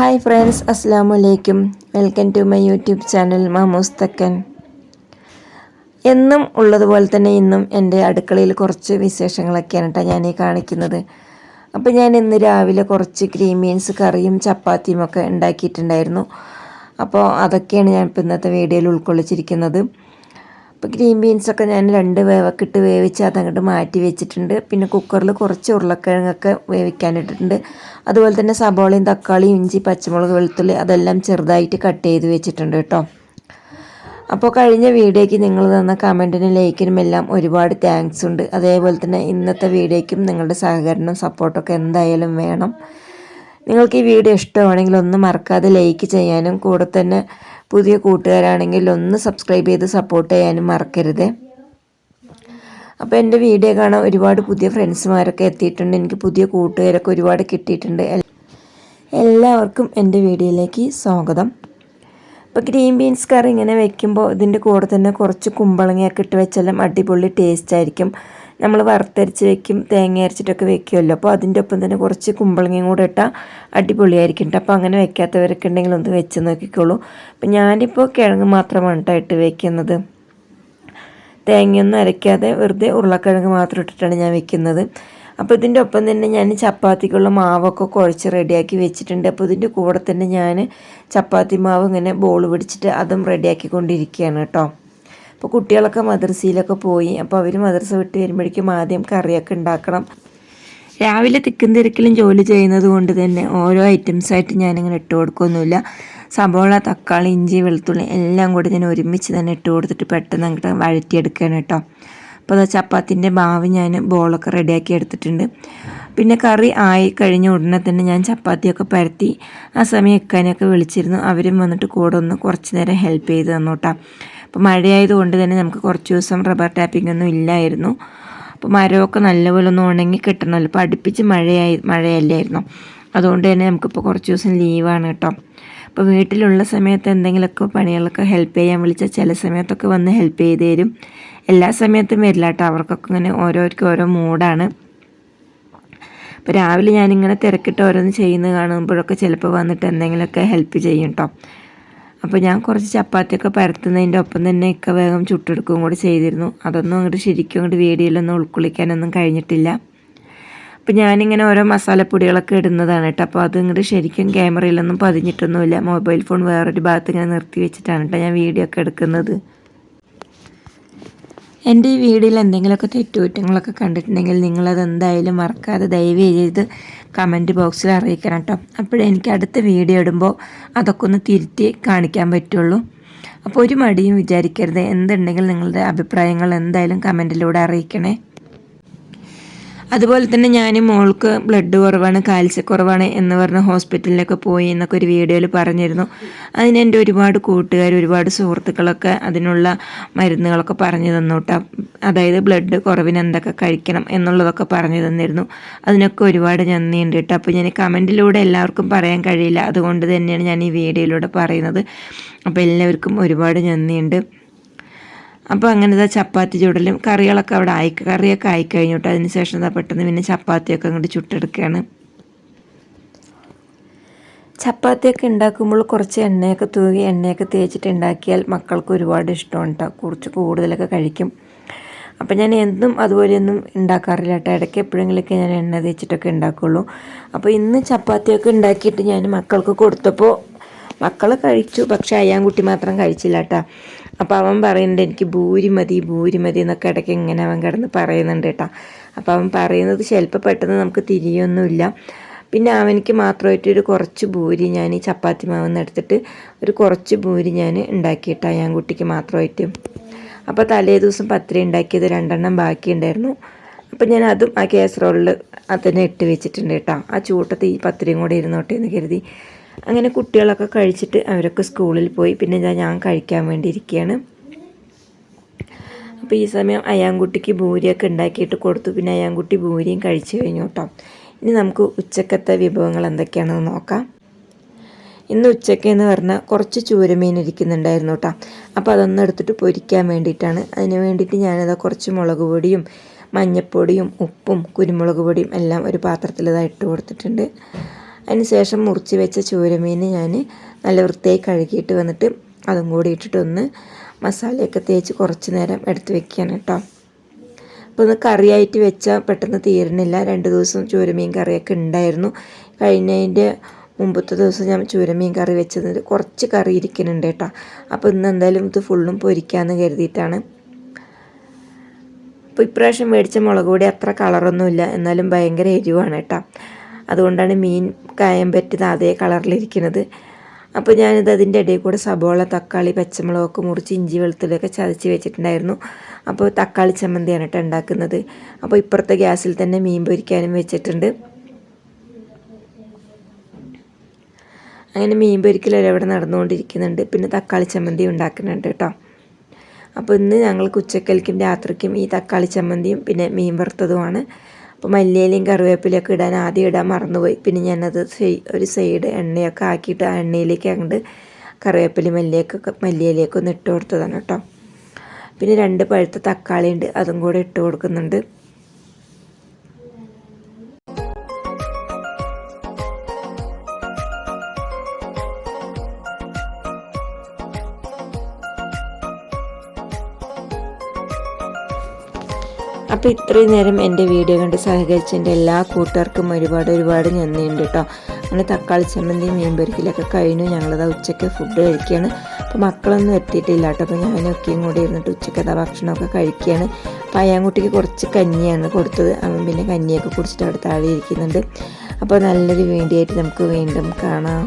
Hi friends അസ്സാം വലൈക്കും welcome to my YouTube channel മാമൂസ് തക്കൻ. എന്നും ഉള്ളതുപോലെ തന്നെ ഇന്നും എന്റെ അടുക്കളയിൽ കുറച്ച് വിശേഷങ്ങളൊക്കെയാണ് കേട്ടോ ഞാൻ ഈ കാണിക്കുന്നത്. അപ്പോൾ ഞാൻ ഇന്ന് രാവിലെ കുറച്ച് ഗ്രീൻ കറിയും ചപ്പാത്തിയും ഒക്കെ ഉണ്ടാക്കിയിട്ടുണ്ടായിരുന്നു. അപ്പോൾ അതൊക്കെയാണ് ഞാൻ ഇപ്പോൾ ഇന്നത്തെ വീഡിയോയിൽ ഉൾക്കൊള്ളിച്ചിരിക്കുന്നത്. ഇപ്പോൾ ഗ്രീൻ ബീൻസൊക്കെ ഞാൻ രണ്ട് വേവൊക്കെ ഇട്ട് വേവിച്ച് അതങ്ങോട്ട് മാറ്റി വെച്ചിട്ടുണ്ട്. പിന്നെ കുക്കറിൽ കുറച്ച് ഉരുളക്കിഴങ്ങൊക്കെ വേവിക്കാനിട്ടിട്ടുണ്ട്. അതുപോലെ തന്നെ സബോളയും തക്കാളിയും ഇഞ്ചി പച്ചമുളക് വെളുത്തുള്ളി അതെല്ലാം ചെറുതായിട്ട് കട്ട് ചെയ്ത് വെച്ചിട്ടുണ്ട് കേട്ടോ. അപ്പോൾ കഴിഞ്ഞ വീഡിയോയ്ക്ക് നിങ്ങൾ തന്ന കമന്റിനും ലൈക്കിനും എല്ലാം ഒരുപാട് താങ്ക്സ് ഉണ്ട്. അതേപോലെ തന്നെ ഇന്നത്തെ വീഡിയോയ്ക്കും നിങ്ങളുടെ സഹകരണം സപ്പോർട്ടൊക്കെ എന്തായാലും വേണം. നിങ്ങൾക്ക് ഈ വീഡിയോ ഇഷ്ടമാണെങ്കിൽ ഒന്നും മറക്കാതെ ലൈക്ക് ചെയ്യാനും കൂടെ തന്നെ പുതിയ കൂട്ടുകാരാണെങ്കിൽ ഒന്ന് സബ്സ്ക്രൈബ് ചെയ്ത് സപ്പോർട്ട് ചെയ്യാനും മറക്കരുത്. അപ്പോൾ എന്റെ വീഡിയോ കാണാൻ ഒരുപാട് പുതിയ ഫ്രണ്ട്സുമാരൊക്കെ എത്തിയിട്ടുണ്ട്. എനിക്ക് പുതിയ കൂട്ടുകാരൊക്കെ ഒരുപാട് കിട്ടിയിട്ടുണ്ട്. എല്ലാവർക്കും എന്റെ വീഡിയോയിലേക്ക് സ്വാഗതം. അപ്പോൾ ഗ്രീൻ ബീൻസ് കറി ഇങ്ങനെ വെക്കുമ്പോൾ ഇതിന്റെ കൂടെ തന്നെ കുറച്ച് കുമ്പളങ്ങയൊക്കെ ഇട്ട് വെച്ചാലും അടിപൊളി ടേസ്റ്റ് ആയിരിക്കും. നമ്മൾ വറുത്തരച്ച് വെക്കും തേങ്ങ അരച്ചിട്ടൊക്കെ വെക്കുമല്ലോ അപ്പോൾ അതിന്റെ ഒപ്പം തന്നെ കുറച്ച് കുമ്പളങ്ങയും കൂടെ ഇട്ടാൽ അടിപൊളിയായിരിക്കും അപ്പോൾ അങ്ങനെ വെക്കാത്തവരൊക്കെ ഉണ്ടെങ്കിൽ ഒന്ന് വെച്ച് നോക്കിക്കോളൂ. അപ്പം ഞാനിപ്പോൾ കിഴങ്ങ് മാത്രമാണ് കേട്ടോ ഇട്ട് വെക്കുന്നത്. തേങ്ങയൊന്നും അരയ്ക്കാതെ വെറുതെ ഉരുളക്കിഴങ്ങ് മാത്രം ഇട്ടിട്ടാണ് ഞാൻ വെക്കുന്നത്. അപ്പോൾ ഇതിന്റെ ഒപ്പം തന്നെ ഞാൻ ചപ്പാത്തിക്കുള്ള മാവൊക്കെ കുഴച്ച് റെഡിയാക്കി വെച്ചിട്ടുണ്ട്. അപ്പോൾ ഇതിന്റെ കൂടെ തന്നെ ഞാൻ ചപ്പാത്തി മാവ് ഇങ്ങനെ ബോൾ പിടിച്ചിട്ട് അതും റെഡിയാക്കി കൊണ്ടിരിക്കുകയാണ് കേട്ടോ. അപ്പോൾ കുട്ടികളൊക്കെ മദ്രസയിലൊക്കെ പോയി അപ്പോൾ അവർ മദ്രസ വിട്ട് വരുമ്പോഴേക്കും ആദ്യം കറിയൊക്കെ ഉണ്ടാക്കണം. രാവിലെ തിക്കും തിരക്കിലും ജോലി ചെയ്യുന്നത് കൊണ്ട് തന്നെ ഓരോ ഐറ്റംസായിട്ട് ഞാനിങ്ങനെ ഇട്ട് കൊടുക്കൊന്നുമില്ല. സബോള തക്കാളി ഇഞ്ചി വെളുത്തുള്ളി എല്ലാം കൂടി ഞാൻ ഒരുമിച്ച് തന്നെ ഇട്ട് കൊടുത്തിട്ട് പെട്ടെന്ന് അങ്ങോട്ട് വഴറ്റിയെടുക്കുകയാണ് കേട്ടോ. അപ്പോൾ അത് ചപ്പാത്തിന്റെ മാവ് ഞാൻ ബോളൊക്കെ റെഡിയാക്കി എടുത്തിട്ടുണ്ട്. പിന്നെ കറി ആയി കഴിഞ്ഞ ഉടനെ തന്നെ ഞാൻ ചപ്പാത്തിയൊക്കെ പരത്തി ആ സമയം എക്കാനൊക്കെ വിളിച്ചിരുന്നു. അവരും വന്നിട്ട് കൂടെ ഒന്ന് കുറച്ച് നേരം ഹെൽപ്പ് ചെയ്ത് തന്നോട്ടാ അപ്പോൾ മഴയായതുകൊണ്ട് തന്നെ നമുക്ക് കുറച്ച് ദിവസം റബ്ബർ ടാപ്പിംഗ് ഒന്നും ഇല്ലായിരുന്നു. അപ്പോൾ മരമൊക്കെ നല്ലപോലെ ഒന്ന് ഉണങ്ങി കിട്ടണമല്ലോ അപ്പോൾ അടുപ്പിച്ച് മഴയായി മഴയല്ലായിരുന്നു. അതുകൊണ്ട് തന്നെ നമുക്കിപ്പോൾ കുറച്ച് ദിവസം ലീവാണ് കേട്ടോ. അപ്പോൾ വീട്ടിലുള്ള സമയത്ത് എന്തെങ്കിലുമൊക്കെ പണികളൊക്കെ ഹെൽപ്പ് ചെയ്യാൻ വിളിച്ചാൽ ചില സമയത്തൊക്കെ വന്ന് ഹെൽപ്പ് ചെയ്ത് തരും. എല്ലാ സമയത്തും വരില്ല കേട്ടോ. അവർക്കൊക്കെ ഇങ്ങനെ ഓരോർക്കും ഓരോ മൂഡാണ് അപ്പോൾ രാവിലെ ഞാനിങ്ങനെ തിരക്കിട്ട് ഓരോന്ന് ചെയ്യുന്നത് കാണുമ്പോഴൊക്കെ ചിലപ്പോൾ വന്നിട്ട് എന്തെങ്കിലുമൊക്കെ ഹെൽപ്പ് ചെയ്യും കേട്ടോ. അപ്പോൾ ഞാൻ കുറച്ച് ചപ്പാത്തിയൊക്കെ പരത്തുന്നതിന്റെ ഒപ്പം തന്നെ ഒക്കെ വേഗം ചുട്ടെടുക്കുകയും കൂടി ചെയ്തിരുന്നു. അതൊന്നും അങ്ങോട്ട് ശരിക്കും അങ്ങോട്ട് വീഡിയോയിലൊന്നും ഉൾക്കൊള്ളിക്കാനൊന്നും കഴിഞ്ഞിട്ടില്ല. അപ്പോൾ ഞാനിങ്ങനെ ഓരോ മസാലപ്പൊടികളൊക്കെ ഇടുന്നതാണ് കേട്ടോ. അപ്പോൾ അത് ഇങ്ങോട്ട് ശരിക്കും ക്യാമറയിലൊന്നും പതിഞ്ഞിട്ടൊന്നുമില്ല. മൊബൈൽ ഫോൺ വേറൊരു ഭാഗത്ത് ഇങ്ങനെ നിർത്തി വെച്ചിട്ടാണ് കേട്ടോ ഞാൻ വീഡിയോ ഒക്കെ എടുക്കുന്നത്. എന്റെ ഈ വീഡിയോയിൽ എന്തെങ്കിലുമൊക്കെ തെറ്റുകുറ്റങ്ങളൊക്കെ കണ്ടിട്ടുണ്ടെങ്കിൽ നിങ്ങളത് എന്തായാലും മറക്കാതെ ദയവ് ചെയ്ത് കമന്റ് ബോക്സിൽ അറിയിക്കണം കേട്ടോ. അപ്പോഴേ എനിക്ക് അടുത്ത വീഡിയോ ഇടുമ്പോൾ അതൊക്കെ ഒന്ന് തിരുത്തി കാണിക്കാൻ പറ്റുള്ളൂ. അപ്പോൾ ഒരു മടിയും വിചാരിക്കരുത്. എന്തുണ്ടെങ്കിൽ നിങ്ങളുടെ അഭിപ്രായങ്ങൾ എന്തായാലും കമന്റിലൂടെ അറിയിക്കണേ. അതുപോലെ തന്നെ ഞാൻ മോൾക്ക് ബ്ലഡ് കുറവാണ് കാൽസ്യക്കുറവാണ് എന്ന് പറഞ്ഞ് ഹോസ്പിറ്റലിലൊക്കെ പോയി എന്നൊക്കെ ഒരു വീഡിയോയിൽ പറഞ്ഞിരുന്നു. അതിന് എന്റെ ഒരുപാട് കൂട്ടുകാർ ഒരുപാട് സുഹൃത്തുക്കളൊക്കെ അതിനുള്ള മരുന്നുകളൊക്കെ പറഞ്ഞു തന്നു കേട്ടോ അതായത് ബ്ലഡ് കുറവിന് എന്തൊക്കെ കഴിക്കണം എന്നുള്ളതൊക്കെ പറഞ്ഞു തന്നിരുന്നു. അതിനൊക്കെ ഒരുപാട് നന്ദിയുണ്ട് കേട്ടോ. അപ്പോൾ ഞാൻ കമന്റിലൂടെ എല്ലാവർക്കും പറയാൻ കഴിയില്ല. അതുകൊണ്ട് തന്നെയാണ് ഞാൻ ഈ വീഡിയോയിലൂടെ പറയുന്നത്. അപ്പോൾ എല്ലാവർക്കും ഒരുപാട് നന്ദിയുണ്ട്. അപ്പോൾ അങ്ങനെ അങ്ങനത്തെ ചപ്പാത്തി ചുടലും കറികളൊക്കെ അവിടെ ആയി കറിയൊക്കെ ആയി കഴിഞ്ഞു അതിനുശേഷം അതിന് ശേഷം പെട്ടെന്ന് പിന്നെ ചപ്പാത്തിയൊക്കെ അങ്ങോട്ട് ചുട്ടെടുക്കുകയാണ് ചപ്പാത്തിയൊക്കെ ഉണ്ടാക്കുമ്പോൾ കുറച്ച് എണ്ണയൊക്കെ തൂകി എണ്ണയൊക്കെ തേച്ചിട്ട് ഉണ്ടാക്കിയാൽ മക്കൾക്ക് ഒരുപാട് ഇഷ്ടമാണ് കുറച്ച് കൂടുതലൊക്കെ കഴിക്കും. അപ്പം ഞാൻ എന്തും അതുപോലെയൊന്നും ഉണ്ടാക്കാറില്ല കേട്ടോ ഇടയ്ക്ക് എപ്പോഴെങ്കിലൊക്കെ ഞാൻ എണ്ണ തേച്ചിട്ടൊക്കെ ഉണ്ടാക്കുള്ളൂ. അപ്പോൾ ഇന്ന് ചപ്പാത്തിയൊക്കെ ഉണ്ടാക്കിയിട്ട് ഞാൻ മക്കൾക്ക് കൊടുത്തപ്പോൾ മക്കൾ കഴിച്ചു. പക്ഷേ അയ്യാൻകുട്ടി മാത്രം കഴിച്ചില്ല കേട്ടോ അപ്പോൾ അവൻ പറയുന്നുണ്ട് എനിക്ക് ഭൂരി മതി എന്നൊക്കെ ഇടയ്ക്ക് ഇങ്ങനെ അവൻ കിടന്ന് പറയുന്നുണ്ട് കേട്ടോ. അപ്പോൾ അവൻ പറയുന്നത് ചിലപ്പോൾ പെട്ടെന്ന് നമുക്ക് തിരിയൊന്നുമില്ല. പിന്നെ അവനിക്ക് മാത്രമായിട്ട് ഒരു കുറച്ച് ഭൂരി ഞാൻ ഈ ചപ്പാത്തി മാവെന്ന് എടുത്തിട്ട് ഒരു കുറച്ച് ഭൂരി ഞാൻ ഉണ്ടാക്കിയിട്ടാണ് ഞാൻ കുട്ടിക്ക് മാത്രമായിട്ട്. അപ്പോൾ തലേ ദിവസം പത്തിരി ഉണ്ടാക്കിയത് രണ്ടെണ്ണം ബാക്കിയുണ്ടായിരുന്നു അപ്പോൾ ഞാൻ അതും ആ കേസറോളിൽ അതിനെ ഇട്ട് വെച്ചിട്ടുണ്ട് കേട്ടോ. ആ ചൂട്ടത്ത് ഈ പത്തിരിയും കൂടെ ഇരുന്നോട്ടെ എന്ന് കരുതി. അങ്ങനെ കുട്ടികളൊക്കെ കഴിച്ചിട്ട് അവരൊക്കെ സ്കൂളിൽ പോയി. പിന്നെ ഞാൻ കഴിക്കാൻ വേണ്ടി ഇരിക്കുകയാണ് അപ്പോൾ ഈ സമയം അയാൻകുട്ടിക്ക് ഭൂരിയൊക്കെ ഉണ്ടാക്കിയിട്ട് കൊടുത്തു. പിന്നെ അയാൻകുട്ടി ഭൂരിയും കഴിച്ചു കഴിഞ്ഞു കേട്ടോ. ഇനി നമുക്ക് ഉച്ചക്കത്തെ വിഭവങ്ങൾ എന്തൊക്കെയാണെന്ന് നോക്കാം. ഇന്ന് ഉച്ചയ്ക്ക് എന്ന് പറഞ്ഞാൽ കുറച്ച് ചൂരമീൻ ഇരിക്കുന്നുണ്ടായിരുന്നു കേട്ടോ. അപ്പോൾ അതൊന്ന് എടുത്തിട്ട് പൊരിക്കാൻ വേണ്ടിയിട്ടാണ്. അതിന് വേണ്ടിയിട്ട് ഞാനത് കുറച്ച് മുളക് പൊടിയും മഞ്ഞൾപ്പൊടിയും ഉപ്പും കുരുമുളക് പൊടിയും എല്ലാം ഒരു പാത്രത്തിൽ ഇതായിട്ട് കൊടുത്തിട്ടുണ്ട്. അതിന് ശേഷം മുറിച്ച് വെച്ച ചൂരമീൻ ഞാൻ നല്ല വൃത്തിയായി കഴുകിയിട്ട് വന്നിട്ട് അതും കൂടി ഇട്ടിട്ടൊന്ന് മസാലയൊക്കെ തേച്ച് കുറച്ച് നേരം എടുത്ത് വെക്കുകയാണ് കേട്ടോ. അപ്പോൾ ഒന്ന് കറിയായിട്ട് വെച്ചാൽ പെട്ടെന്ന് തീരണില്ല രണ്ട് ദിവസം ചൂരമീൻ കറിയൊക്കെ ഉണ്ടായിരുന്നു. കഴിഞ്ഞതിന്റെ മുമ്പത്തെ ദിവസം ഞാൻ ചൂരമീൻ കറി വെച്ചത് കുറച്ച് കറി ഇരിക്കുന്നുണ്ട് കേട്ടോ. അപ്പോൾ ഇന്ന് എന്തായാലും ഇത് ഫുള്ളും പൊരിക്കാമെന്ന് കരുതിയിട്ടാണ്. അപ്പോൾ ഇപ്രാവശ്യം മേടിച്ച മുളക് പൊടി അത്ര കളറൊന്നുമില്ല എന്നാലും ഭയങ്കര എരിവാണ് കേട്ടോ. അതുകൊണ്ടാണ് മീൻ കായം പറ്റുന്ന അതേ കളറിലിരിക്കുന്നത്. അപ്പോൾ ഞാനിത് അതിന്റെ ഇടയിൽ കൂടെ സബോള തക്കാളി പച്ചമുളകൊക്കെ മുറിച്ച് ഇഞ്ചി വെളുത്തുള്ളിയൊക്കെ ചതച്ച് വെച്ചിട്ടുണ്ടായിരുന്നു. അപ്പോൾ തക്കാളി ചമ്മന്തിയാണ് കേട്ടോ ഉണ്ടാക്കുന്നത്. അപ്പോൾ ഇപ്പുറത്തെ ഗ്യാസിൽ തന്നെ മീൻ പൊരിക്കാനും വെച്ചിട്ടുണ്ട്. അങ്ങനെ മീൻ പൊരിക്കലെല്ലാം ഇവിടെ നടന്നുകൊണ്ടിരിക്കുന്നുണ്ട്. പിന്നെ തക്കാളി ചമ്മന്തി ഉണ്ടാക്കുന്നുണ്ട് കേട്ടോ. അപ്പോൾ ഇന്ന് ഞങ്ങൾക്ക് ഉച്ചക്കൽക്കും രാത്രിക്കും ഈ തക്കാളി ചമ്മന്തിയും പിന്നെ മീൻ വറുത്തതുമാണ്. അപ്പോൾ മല്ലിയിലയും കറിവേപ്പിലയൊക്കെ ഇടാൻ ആദ്യം ഇടാൻ മറന്നുപോയി. പിന്നെ ഞാനത് ഒരു സൈഡ് എണ്ണയൊക്കെ ആക്കിയിട്ട് ആ എണ്ണയിലേക്ക് അങ്ങോട്ട് കറിവേപ്പില മല്ലിയൊക്കെ മല്ലിയിലേക്ക് ഒന്ന് ഇട്ട് കൊടുത്തതാണ് കേട്ടോ. പിന്നെ രണ്ട് പഴുത്ത തക്കാളി ഉണ്ട് അതും കൂടെ ഇട്ട് കൊടുക്കുന്നുണ്ട്. അപ്പോൾ ഇത്രയും നേരം എന്റെ വീഡിയോ കണ്ട് സഹകരിച്ച എന്റെ എല്ലാ കൂട്ടുകാർക്കും ഒരുപാട് ഒരുപാട് നന്ദിയുണ്ട് കേട്ടോ. അങ്ങനെ തക്കാളി ചമ്മന്തി മീൻ പൊരിക്കലൊക്കെ കഴിഞ്ഞു. ഞങ്ങളത് ഉച്ചയ്ക്ക് ഫുഡ് കഴിക്കുകയാണ് അപ്പോൾ മക്കളൊന്നും എത്തിയിട്ടില്ല കേട്ടോ. അപ്പോൾ ഞാനൊക്കെയും കൂടി ഇരുന്നിട്ട് ഉച്ചക്കത്തെ ഭക്ഷണമൊക്കെ കഴിക്കുകയാണ്. അപ്പോൾ അയാൻകുട്ടിക്ക് കുറച്ച് കഞ്ഞിയാണ് കൊടുത്തത്. അവൻ പിന്നെ കഞ്ഞിയൊക്കെ കുടിച്ചിട്ട് അവിടെ താഴെ ഇരിക്കുന്നുണ്ട്. അപ്പോൾ നല്ലൊരു വേണ്ടിയായിട്ട് നമുക്ക് വീണ്ടും കാണാം.